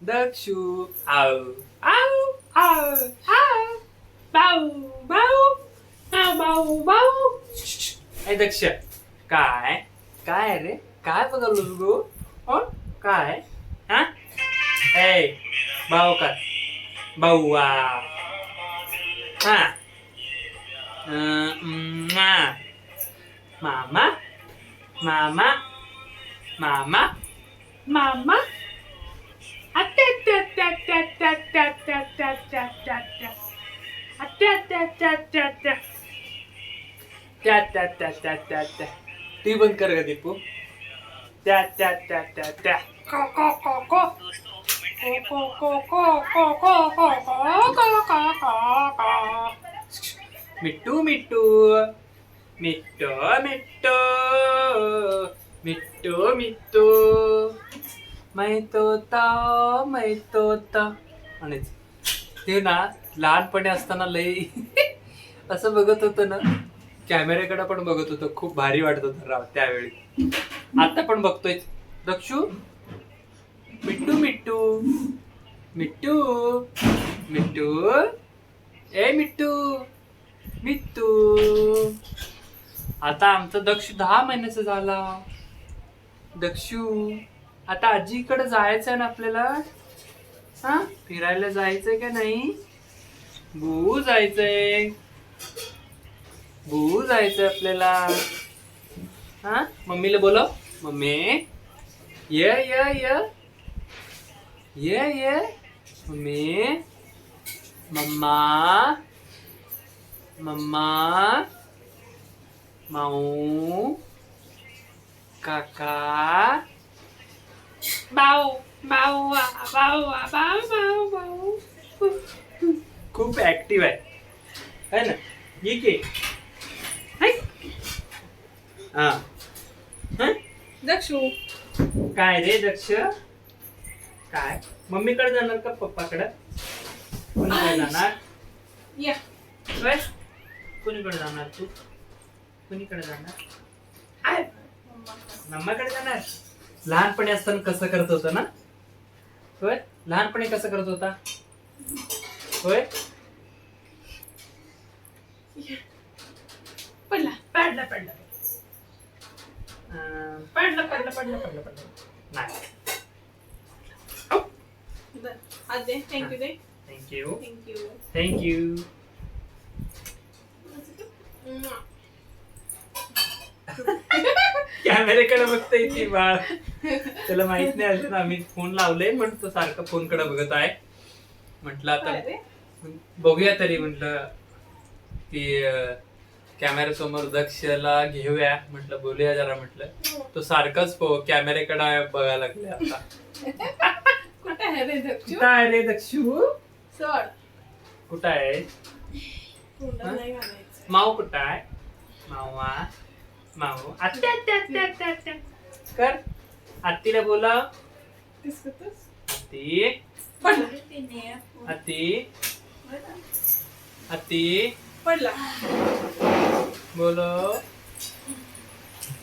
दक्षू आऊ आऊ आऊ आऊ बाऊ बाऊ हा बाऊ बाऊ ए दक्ष. काय? काय रे? काय बघाल गो? हो? काय? हा? ए भाऊ काय भाऊ वा हा. अं, म्वा. मामा. मामा. मामा. मामा. त्या त्या त्या त्या त्या त्या त्या त्या त्या त्या अत्या त्या त्या त्या त्या त्या त्या त्या त्या त्या त्या ती बंद कर ग दीपू त्या त्या त्या त्या त्या को को को को को को को को को को को को को को को मिट्टू मिट्टू मिट्टू मिट्टू मिट्टू मिट्टू मै तोता मै तोता म्हणायचं. ते ना लहानपणी असताना लई असं बघत होतं ना कॅमेऱ्याकडे पण बघत होतो. खूप भारी वाटत होतं राव त्यावेळी. आता पण बघतोय. दक्षू? मिट्टू मिट्टू. मिट्टू मिट्टू. ए मिट्टू. मिट्टू. आता आमचा दक्ष दहा महिन्याचा झाला. दक्षू. आता आजीकडे जायचंय ना आपल्याला? हा? फिरायला जायचंय का नाही? भू जायचंय. भू जायचंय आपल्याला. हा? मम्मीला बोलव. मम्मी. ये ये ये. ये ये. मम्मी. मम्मा. मम्मा. माऊ. काका. बाऊ बाऊ बाऊ बाऊ बाऊ बाऊ खूप ऍक्टिव्ह आहे. है ना? ये के? हाय हा. हं? दक्षू. काय रे दक्ष? काय? मम्मीकडे जाणार का पप्पाकडे? कोणीकडे जाणार? या. होय? कोणीकडे जाणार तू? कोणीकडे जाणार? मम्माकडे जाणार? लहानपणी असताना कसं करत होतं ना? होय? लहानपणी कसं करत होता? होय? पडला पडलं पडलं. अं, पडलं पडलं पडलं पडलं पडलं. नाही. आज दे. Thank you they. Thank you thank you thank you कॅमेऱ्याकडे बघतोय ती बाळ. त्याला माहीत नाही अजून आम्ही फोन लावले पण तो सारखा फोनकडे बघत आहे. म्हटलं आता बघूया तरी म्हटलं की कॅमेरा समोर दक्षला घेऊया म्हटलं बोलूया जरा म्हटलं. तो सारखाच कॅमेऱ्याकडे बघायला लागले आता. कुठे आहे रे दक्षू? कुठं आहे रे दक्षू? सोड. कुठं आहे? माऊ कुठं आहे? मावा. माऊ. आत्या आत्या आत्या आत्या. कर. आत्तीला बोला। पडला. आत्ती आत्ती पडला. बोलो।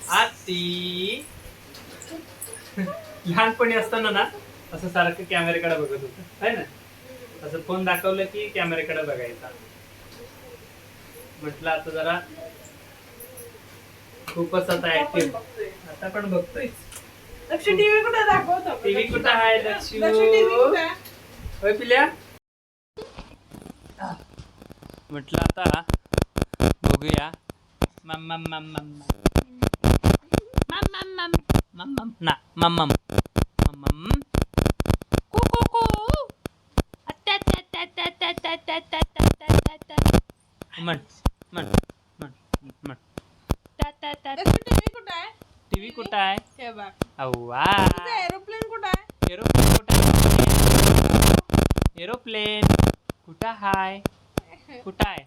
आत्ती लहानपणी असताना ना असं सारखं कॅमेऱ्याकडे बघत होत. है ना? असं फोन दाखवलं की कॅमेऱ्याकडे बघायचा. म्हटलं आता जरा खूपच आता ऍक्टिव्ह. आता पण बघतोय दक्षू टीव्ही कुठे दाखवतो टीव्ही कुठं आहे आहे? होय पिल्या म्हटलं आता बघूया मम मम मम मम मम मम मम मम मम ना मम मम मम मम कू कू कू अत्या अत्या अत्या अत्या म्हण म्हण म्हण म्हण त्या त्या त्या दक्षू टीव्ही कुठे आहे टीव्ही कुठं आहे? हे बघ. अव्वा. एरोप्लेन कुठे आहे? एरोप्लेन कुठं आहे? एरोप्लेन कुठं हाय? कुठं आहे?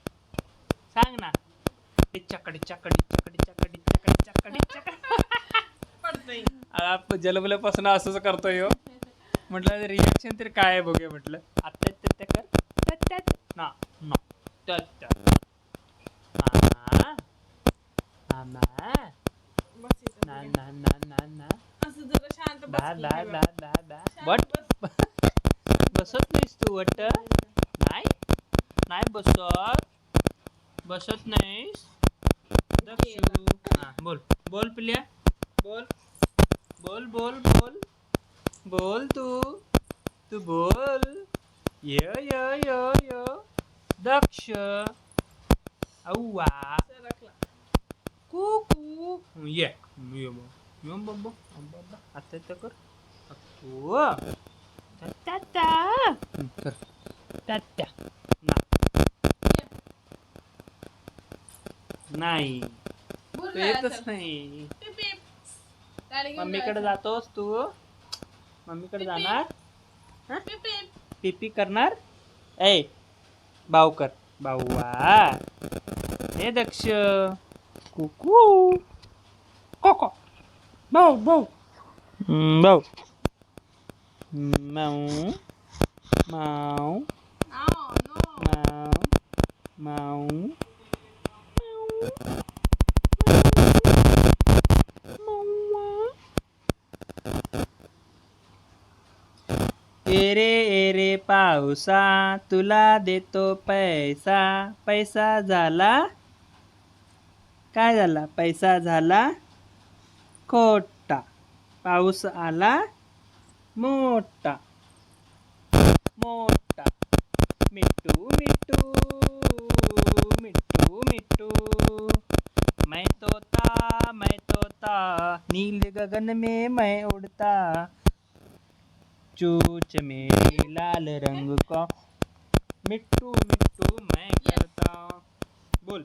सांग ना. चकडी चकडी चकडी चकडी चकडी चकडी चकडी पडतोय जलबल्यापासून असंच करतोय हो. म्हटलं रिॲक्शन तरी काय आहे बघूया म्हटलं. Da, da, बसत नहीं तू वाटत नहीं नाही बसत. बसत नाहीस. बोल. बोल पिल्या बोल. बोल बोल बोल. बोल तू. तू बोल. य य य य. दक्ष. औवा. कुकू. ये ये बोल ये बाबा बाबा आता तर कर ओ ताता कर तात्या ना नाही तू येतच. नाही मम्मीकडे. जातोस तू मम्मीकडे जाणार पिप, पिप. पिपी करणार ए भाऊ कर भाऊवा हे दक्ष कुकू कोको भाऊ भाऊ. भाऊ. माऊ माऊ आओ, no. माऊ माऊ. एरे एरे पावसा तुला देतो पैसा. पैसा झाला? काय झाला? पैसा झाला? खोटा पाऊस आला मोठा मोठा मिट्टू मिट्टू मिट्टू मिट्टू मैं तोता मैं तोता नील गगन में मैं उड़ता चूच मेरी लाल रंग का मिट्टू मिट्टू मैं करता बोल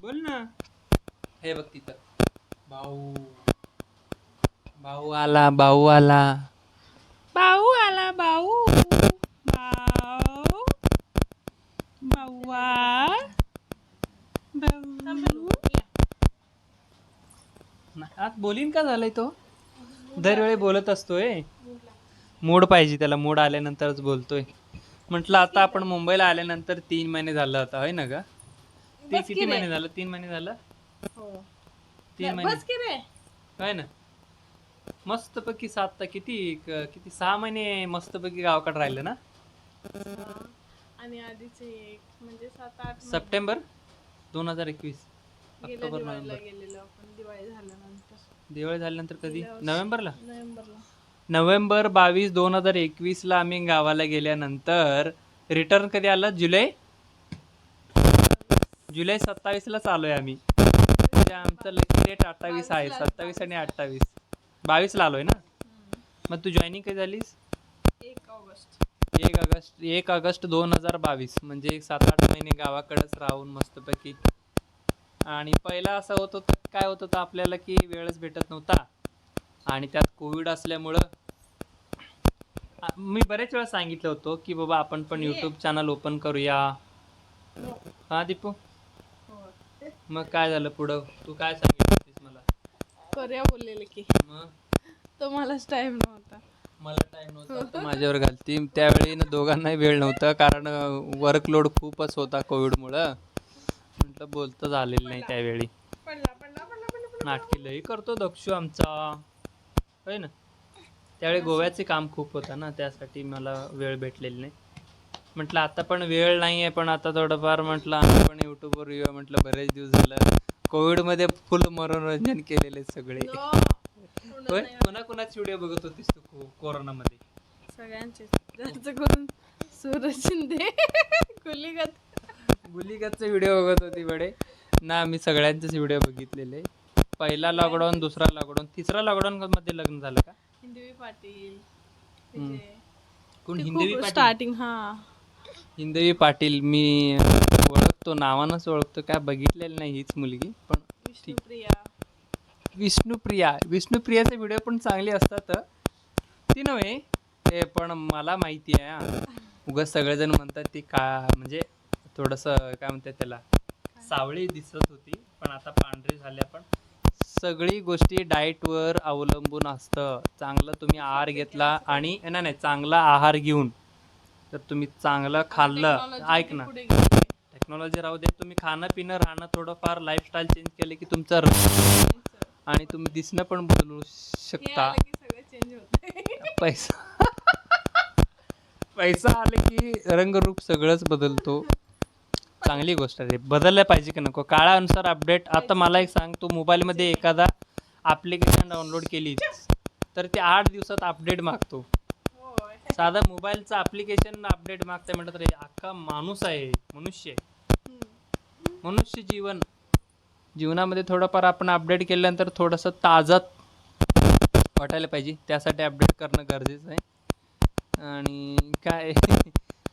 बोल ना हे बघ तिथं भाऊ भाऊ आला भाऊ आला भाऊ आला भाऊ भाऊ भाऊआ थांब भाऊ पिलू. या. नाही, आज बोलीन का झालाय तो? दरवेळी बोलत असतोय. मूड पाहिजे त्याला मूड आल्यानंतरच बोलतोय. म्हटलं आता आपण मुंबईला आल्यानंतर तीन महिने झालं आता होय ना ग? ते किती. महिने झालं? तीन महिने झालं? तीन महिने बस की रे. होय ना? मस्तपैकी सात किती क- किती सहा महिने मस्तपैकी गावाकडे राहिलं ना. आणि आधीचे एक म्हणजे सात आठ महिने. सप्टेंबर दोन हजार एकवीस गेल्या ऑक्टोबर दिवाळीला नोव्हेंबर. गेलेलो आपण दिवाळी झाल्यानंतर. दिवाळी झाल्यानंतर कधी? गेल्या वर्षी. नोव्हेंबरला? नोव्हेंबरला. नोव्हेंबर बावीस दोन हजार एकवीसला आम्ही गावाला गेल्यानंतर रिटर्न कधी आलं? जुलै? जुलै सत्तावीसला चालू आहे आम्ही. म्हणजे आमचं लकी डेट अठ्ठावीस आहे सत्तावीस आणि अठ्ठावीस. बावीसला आलोय ना. मग तू जॉईनिंग कधी झालीस? एक ऑगस्ट. एक ऑगस्ट एक ऑगस्ट दोन हजार बावीस. म्हणजे एक सात आठ महिने गावाकडेच राहून मस्तपैकी. आणि पहिला असं होत होतं काय होत होतं आपल्याला की वेळच भेटत नव्हता. आणि त्यात कोविड असल्यामुळं मी बरेच वेळा सांगितलं होतं की बाबा आपण पण यूट्यूब चॅनल ओपन करूया. हा. दीपू? हो मग काय झालं पुढं? तू काय सांगितलं होतीस मला? करूया बोललेले की. मग? तो मलाच टाइम नव्हता. मला टाइम नव्हता. तू माझ्यावर घालती. त्यावेळी ना दोघांनाही वेळ नव्हता कारण वर्कलोड खूपच होता कोविडमुळं म्हटलं बोलतं झालेलं नाही त्यावेळी. पडला पडला पडला पडला पडला नाटकी लई करतो दक्षू आमचा. होय ना? त्यावेळी गोव्याचे काम खूप होतं ना त्यासाठी मला वेळ भेटलेली नाही. म्हटलं आता पण वेळ नाही आहे पण आता थोडंफार म्हटलं आम्ही पण यूट्यूबवर येऊया म्हटलं बरेच दिवस झालं. कोविडमध्ये फुल मनोरंजन केलेले सगळे. होय? नाही कोणा कोणाची व्हिडिओ बघत होतीस तू को- कोरोनामध्ये? सगळ्यांचे जास्त करून सूरज शिंदे कुलीगत गुलिगतचे व्हिडिओ बघत होती बडे. ना मी सगळ्यांचेच व्हिडिओ बघितलेले. पहिला लॉकडाऊन दुसरा लॉकडाऊन तिसरा लॉकडाऊन मध्ये लग्न झालं का? हिंदवी पाटील कोण ते हिंदवी खूप पाटील? स्टार्टिंग हा. हिंदवी पाटील मी ओळखतो नावानंच ओळखतो काय बघितलेलं नाही हीच मुलगी पण विष्णुप्रिया. विष्णुप्रिया. विष्णुप्रियाचे व्हिडिओ पण चांगले असतात ती नव्हे ते पण मला माहिती आहे. उगाच सगळेजण म्हणतात ती का म्हणजे थोडंसं काय म्हणतात त्याला सावळी दिसत होती पण आता पांढरी झाल्या पण सगळी गोष्टी डाएटवर अवलंबून असतं. चांगलं तुम्ही आहार घेतला आणि नाही नाही चांगला आहार घेऊन तर तुम्ही चांगलं खाल्लं. ऐक ना. टेक्नॉलॉजी राहू दे तुम्ही खाणं पिणं राहणं थोडंफार लाईफस्टाईल चेंज केले की तुमचं आणि तुम्ही दिसणं पण बदलू शकता. आलं की सगळं चेंज होते पैसा. पैसा आले की रंगरूप सगळंच बदलतो. चांगली गोष्ट आहे. बदललं पाहिजे की नको. काळानुसार अपडेट आता मला एक सांग तू मोबाईलमध्ये एखादा ॲप्लिकेशन डाउनलोड केली तर ते आठ दिवसात अपडेट मागतो. साधा मोबाईलचं ॲप्लिकेशन अपडेट मागते म्हटलं तर अख्खा माणूस आहे मनुष्य आहे. मनुष्य जीवन. जीवनामध्ये थोडंफार आपण अपडेट केल्यानंतर थोडंसं ताजत वाटायला पाहिजे. त्यासाठी अपडेट करणं गरजेचं आहे. आणि काय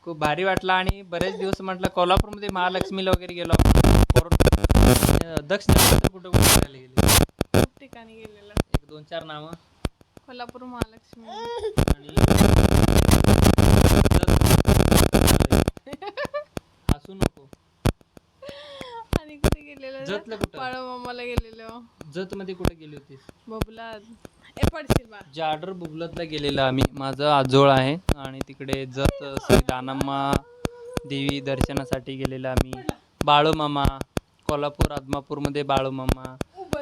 खूप भारी वाटलं आणि बरेच दिवस म्हटलं कोल्हापूरमध्ये महालक्ष्मीला वगैरे गेलो आपण. दक्षिण कुठं कुठं फिरायला गेले? खूप ठिकाणी गेलेलं. एक दोन चार नावं. कोल्हापूर महालक्ष्मी. आणि हसू नको. आणि कुठे गेलेलं जतलं कुठं? पाळो मामाला गेलेलो. जत मध्ये कुठे गेली होतीस बबलात ए पडशील बा. जाडर बुबलतला गेलेला आम्ही. माझं आजोळ आहे आणि तिकडे जत श्री दानम्मा देवी दर्शनासाठी गेलेला आम्ही. बाळूमामा कोल्हापूर आदमापूरमध्ये बाळूमामा.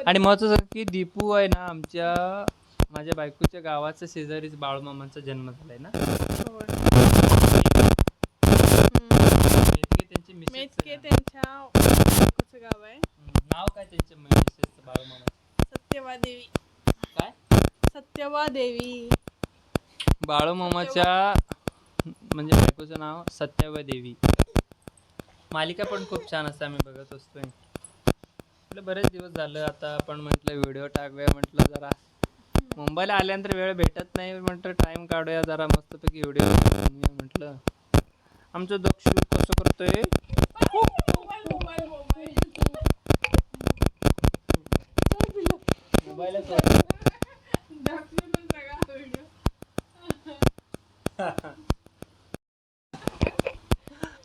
आणि महत्वाचं की दीपू आहे ना आमच्या माझ्या बायकोच्या गावाच्या शेजारीच बाळूमामांचा जन्म झालाय ना होय. हम्म. मेतके त्यांचे मिसेस मेचके त्यांच्या बायकोचं गाव आहे नाव काय त्यांच्या मिसेसचं बाळूमामा सत्यवा देवी काय? सत्यवा देवी बाळूमामाच्या म्हणजे बायकोचं नाव सत्यावा देवी मालिका पण खूप छान असते आम्ही बघत असतोय. आपलं बरेच दिवस झालं आता आपण म्हटलं व्हिडिओ टाकूया म्हटलं जरा. मुंबईला आल्यानंतर वेळ भेटत नाही म्हटलं टाइम काढूया जरा मस्तपैकी व्हिडिओ म्हटलं. आमचं दक्ष कसं करतोय?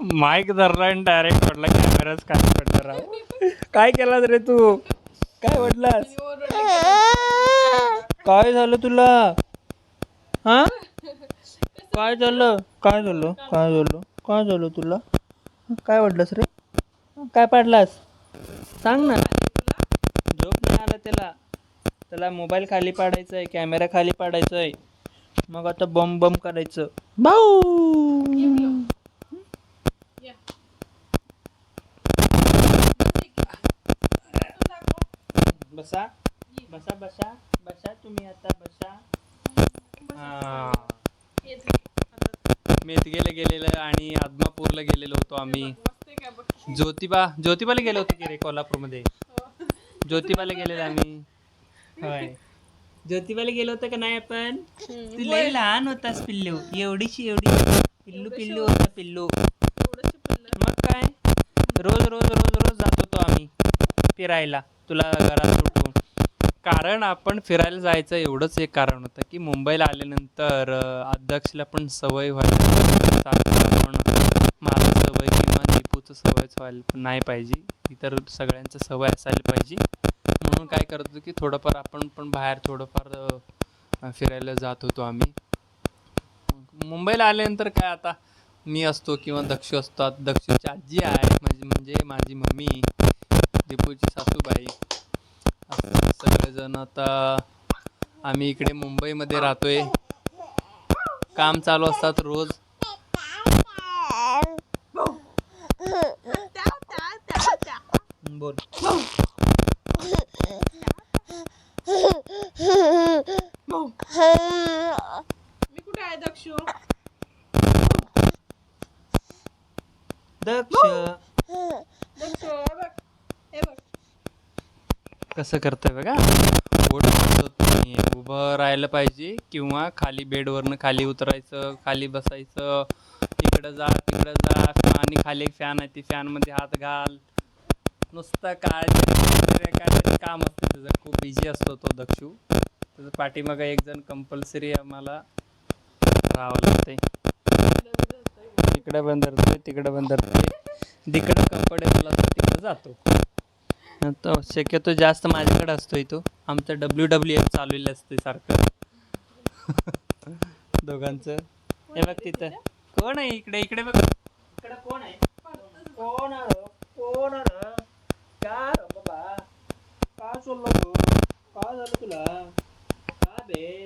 माईक धरला आणि डायरेक्ट पडला कॅमेराच काय पडला राव. काय केलास रे तू? काय म्हटलास काय झालं तुला? हा? काय झालं? काय झालं? काय झालं? काय झालं तुला? काय वाटलंस रे? काय पाडलास? सांग ना. झोप नाही आला त्याला. त्याला मोबाईल खाली पाडायचा आहे कॅमेरा खाली पाडायचा आहे मग आता बम बम करायचं. भाऊ! बसा. बसा बसा बसा. तुम्ही आता बसा. हा. मेथगेला गेलेलं आणि आदमापूरला गेलेलो होतो आम्ही. ज्योतिबा ज्योतिबाला गेलो होतो की रे कोल्हापूरमध्ये? ज्योतिबाला गेलेलो आम्ही. होय. ज्योतिबाला गेलो होतो का नाही आपण? तू लय लहान होतास पिल्लू. एवढीशी एवढी. पिल्लू पिल्लू होता. पिल्लू. मग काय? रोज रोज रोज रोज जात होतो आम्ही फिरायला. तुला घरात कारण आपण फिरायला जायचं एवढंच एक कारण होतं की मुंबईला आल्यानंतर अध्यक्षला पण सवय व्हायला पण मला सवय किंवा दीपूचं सवयच व्हायला नाही पाहिजे इतर सगळ्यांचं सवय असायला पाहिजे म्हणून काय करत होतो की थोडंफार आपण पण बाहेर थोडंफार फिरायला जात होतो आम्ही मुंबईला आल्यानंतर काय आता मी असतो किंवा दक्ष असतात दक्षची आजी आहे माझी म्हणजे माझी मम्मी दीपूची सासूबाई असं सगळेजण आता आम्ही इकडे मुंबईमध्ये राहतोय. काम चालू असतात रोज. बोल मी कुठे आहे दक्ष दक्ष दक्ष हे बघ हे बघ असं करतं बघा. बोट नाही उभं राहायला पाहिजे किंवा खाली बेडवरनं खाली उतरायचं खाली बसायचं. इकडं जा तिकडं जा. आणि खाली एक फॅन आहे ती फॅनमध्ये हात घाल. नुसतं काळजी काय काम असतं त्याचं. खूप बिझी असतो तो दक्षू. त्याचं पाठीमागं एक जण कंपल्सरी आम्हाला. राहावं लागते इकडं बंद तिकडं तिकडे जिकडं कम्फर्टेबल असतो तिकडं जातो. आता शक्यतो जास्त माझ्याकडे असतोय तो. आमचं डब्ल्यू डब्ल्यू एफ चाललेलं असते सारखं. दोघांचं. हे बघ तिथं. कोण आहे इकडे? इकडे बघ. इकडे कोण आहे? कोण कोण का बाबा? का चाललो तू? का झालं तुला? का बे?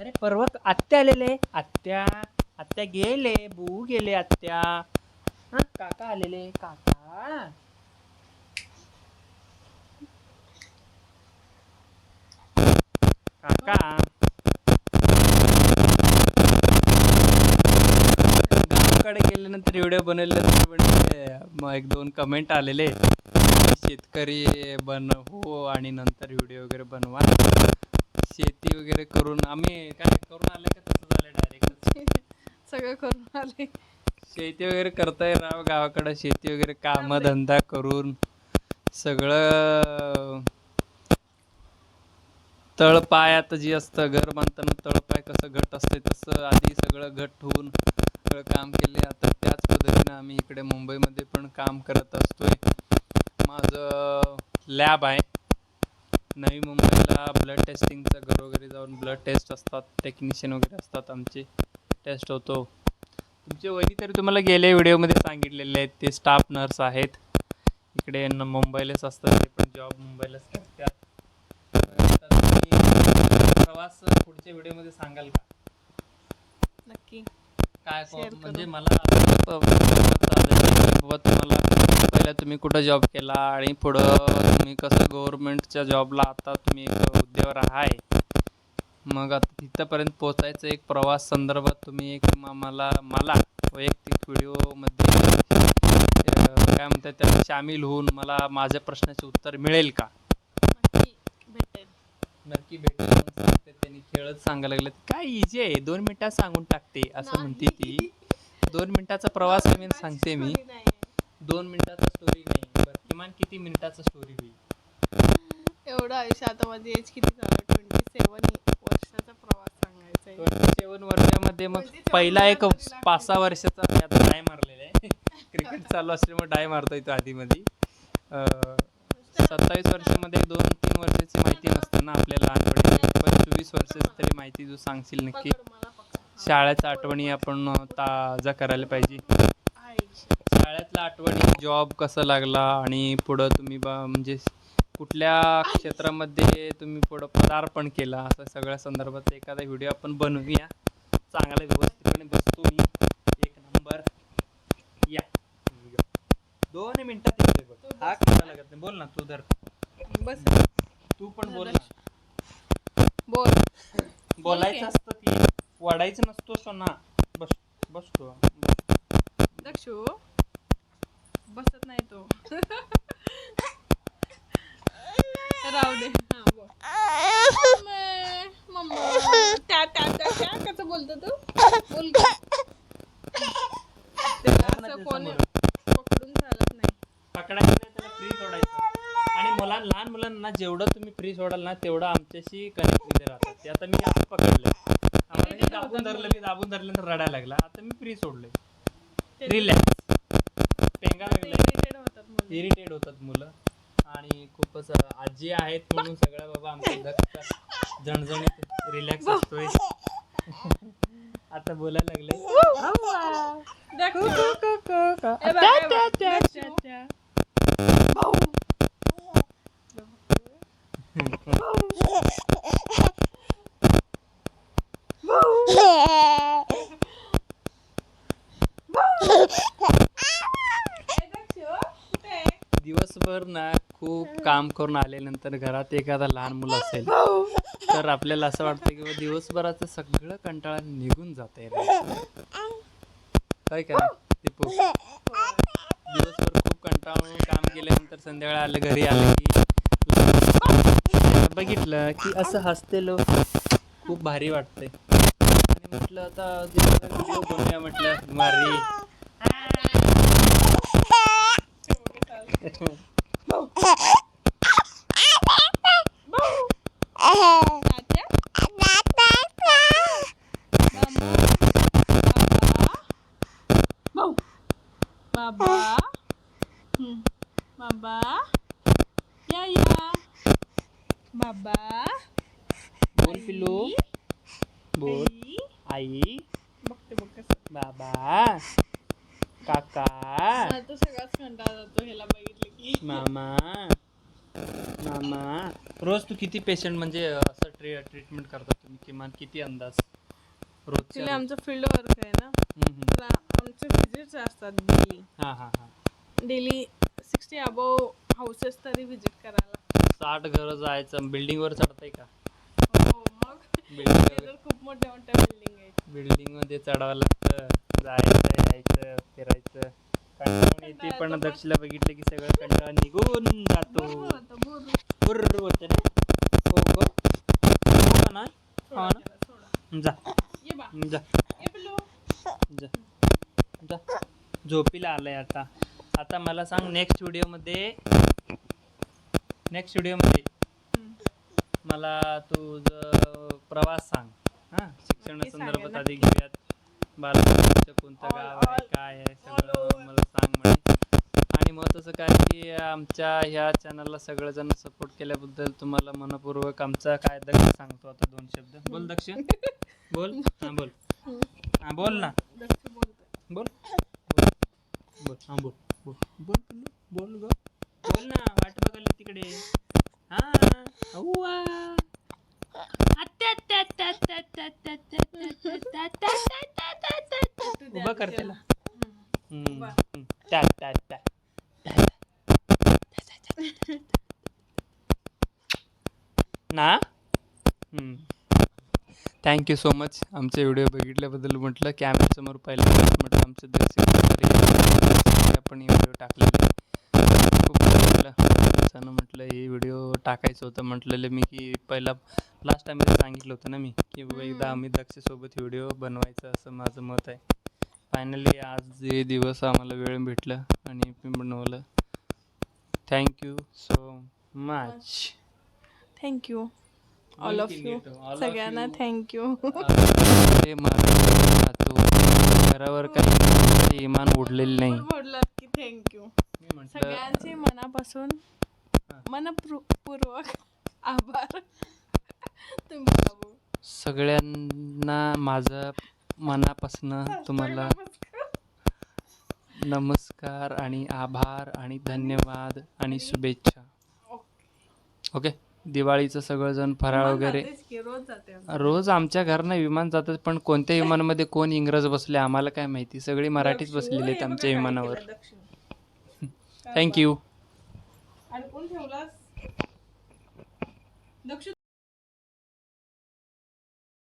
अरे परवा आत्या आलेले. आत्या. आत्या गेले. बू गेले आत्या. हं, काका आलेले. काका? काका गावाकडे गेल्यानंतर व्हिडिओ बनवल्यानंतर म्हणजे मग एक दोन कमेंट आलेले. शेतकरी बन हो आणि नंतर व्हिडिओ वगैरे बनवा. शेती वगैरे करून आम्ही काय करून आले का तसं झालं डायरेक्ट सगळं करून आले. शेती वगैरे करताय राव गावाकडं. शेती वगैरे काम धंदा करून सगळं तळपायात जी असतं घर बांधताना तळपाय कसं घट असते तसं आधी सगळं घट होऊन सगळं काम केले. आता त्याच पद्धतीनं आम्ही इकडे मुंबईमध्ये पण काम करत असतोय. माझं लॅब आहे. नवी मुंबईला ब्लड टेस्टिंगचं घरोघरी जाऊन ब्लड टेस्ट असतात टेक्निशियन वगैरे असतात आमचे. टेस्ट होतो. तुमचे वही तरी तुम्हाला गेले व्हिडिओमध्ये सांगितलेले आहेत ते स्टाफ नर्स आहेत. इकडे न मुंबईलाच असतात ते पण जॉब मुंबईलाच करतात तर प्रवास पुढच्या व्हिडिओमध्ये सांगाल का? नक्की. काय Share करू. म्हणजे मला बाबा तुम्हाला पहिला तुम्ही कुठं जॉब केला आणि पुढं तुम्ही कसं गव्हर्नमेंटच्या जॉबला आता तुम्ही एक हुद्द्यावर आहे. मग आता तिथंपर्यंत पोचायचं एक प्रवास संदर्भात तुम्ही एक म- मला मला वैयक्तिक व्हिडिओमध्ये काय म्हणतात त्यात सामील होऊन मला माझ्या प्रश्नाचे उत्तर मिळेल का? नक्की सांगते त्यांनी खेळत सांगायला लागले काय इझी आहे दोन मिनिटात सांगून टाकते असं म्हणते ती. दोन मिनिटाचा प्रवास मी सांगते मी. दोन मिनिटाचा स्टोरी नाही बरं किमान किती मिनिटाचा स्टोरी होईल? एवढं आयुष्य आता माझी एज किती झालं? ट्वेंटी सेवन वर्षाचा प्रवास सांगायचा ट्वेंटी सेवन वर्षामध्ये मग पहिला एक पाच सहा वर्षाचा मी आता डाय मारलेला आहे. क्रिकेट चालू असल्यामुळे डाय मारतोय तो आधीमध्ये. सत्तावीस वर्षामध्ये दोन तीन वर्षाची माहिती नसते ना आपल्याला लहानपणी पण चोवीस वर्षाची तरी माहिती तू सांगशील नक्की? शाळेच्या आठवणी आपण ताजा करायला पाहिजे. शाळेतल्या आठवणी जॉब कसं लागला आणि पुढं तुम्ही बा म्हणजे कुठल्या क्षेत्रामध्ये तुम्ही पुढं पदार्पण केला? असं सगळ्या संदर्भात एखादा व्हिडिओ आपण बनवूया. चांगला व्यवस्थित बसतो मी एक नंबर या दोन मिनिटात येतोय बघ हा करायला लागत नाही बोल ना तू धर बस तू पण बोल ना बोल बोलायचं असतं ती वाढायचं नसतो सोना बस बस तू दक्षू बसत नाही तो. राहू दे. हा मम्मा, मम्मा. त्या त्या त्या त्या कसं बोलतो तू? बोल असं कोणी पकडून चालत नाही. पकडायचं नाही त्याला फ्री सोडायचं. आणि मुला लहान मुलांना जेवढं तुम्ही फ्री सोडाल ना तेवढं आमच्याशी कनेक्ट राहतात. ते आता मी हे दाबून दाबून धरल्यानंतर रडायला लागला. आता मी फ्री सोडले रिलॅक्स पेंगा irritate होतात मुलं. इरिटेट होतात मुलं. आणि खूपच आजी आहेत म्हणून सगळ्या बाबा आमच्या जणजणीत रिलॅक्स असतोय. आता बोलायला लागले दक्षू. ए बघ, ए बघ. दक्षू. ए दक्षू, कुठे आहे? दिवसभर ना खूप काम करून आल्यानंतर घरात एखादा लहान मुलं असेल तर आपल्याला असं वाटतं की दिवसभराचं सगळं कंटाळा निघून जात आहे काय करा दीपू? दिवसभर खूप कंटाळून काम केल्यानंतर संध्याकाळी आलं घरी आलं की बघितलं की असं हसते लोक खूप भारी वाटतंय. आणि म्हटलं आता बनवूया म्हटलं मारी तात्या? बाबा? बाबा हम्म. बाबा या या बाबा बोल पिल्लू बोल आई. आई बघते बघ कसं बाबा काका मला तर सगळाच कंटाळा जातो ह्याला बघितलं की मामा मामा. रोज तू किती पेशंट म्हणजे असं ट्री ट्रीटमेंट करता तुम्ही? किमान किती अंदाज? ऍक्च्युली रोजच्या आमचं फील्ड वर्क आहे ना. तर आ- आमचे व्हिजिट्स असतात डेली हा हा हा. डेली सिक्स्टी अबव हाऊसेस तरी व्हिजिट करायला. साठ घर जायचं बिल्डिंग वर चढताय का? हो मग? बिल्डिंग तर खूप मोठ्या मोठ्या बिल्डिंग आहेत. बिल्डिंगमध्ये चढावं लागतं जायचं यायचं फिरायचं. कंटाळून येते पण दक्षला बघितलं की सगळं कंटाळा निघून जातो. बुर्र ना हो हो ना? हा ना? जा. जा. जा. जा. झोपीला आलंय आता. आता मला सांग नेक्स्ट व्हिडिओमध्ये नेक्स्ट व्हिडिओमध्ये मध्ये मला तुझं प्रवास सांग. हां? शिक्षणासंदर्भात संदर्भात आधी घेऊयात. बालपणीचं कोणतं गाव आहे काय आहे सगळं. मला सांग म्हणे आणि महत्त्वाचं काय की आमच्या ह्या चॅनलला सगळेजण सपोर्ट केल्याबद्दल तुम्हाला मनपूर्वक आमचा काय दक्ष सांगतो आता दोन शब्द बोल दक्ष बोल हां बोल. हां बोल ना दक्ष बोलतोय. बोल बोल बोल हां बोल बोल बोल पिल्लू, बोल ग बोल ना वाट बघायला तिकडे हा अव्वा. तू द्या उभं कर तिला. त्याला. हम्म. हम्म, उभा. हम्म. टा- टा- टा. ना? थँक्यू सो मच आमचे व्हिडिओ बघितल्याबद्दल म्हटलं कॅमेऱ्यासमोर पहिल्यांदाच म्हटलं आमचे दर्शक आपण व्हिडिओ टाकलेले. खूप बरं वाटलं त्यानं म्हटलं हे व्हिडिओ टाकायचं होतं. म्हटलेलं मी की पहिला लास्ट टाइम सांगितलं होतं ना मी की बाबा एकदा आम्ही दक्षसोबत व्हिडिओ बनवायचं असं माझं मत आहे. फायनली आज जे दिवस आम्हाला वेळ भेटलं आणि बनवलं. Thank you so much thank you all of you सगळ्यांना थँक्यू ते राहतो घरावर काही इमान उडलेलं नाही. बोललात की थँक्यू सगळ्यांचे मनापासून. मनपूर्वक आभार. तुम्ही. सगळ्यांना माझं मनापासनं तुम्हाला नमस्कार. आणि आभार आणि धन्यवाद आणि शुभेच्छा. ओके. दिवाळीचं सगळंजण फराळ वगैरे. रोज आमच्या घरनं विमान जातात पण कोणत्या विमानामध्ये कोण इंग्रज बसले आम्हाला काय माहिती. सगळी मराठीच बसलेली आहेत आमच्या विमानावर. थँक्यू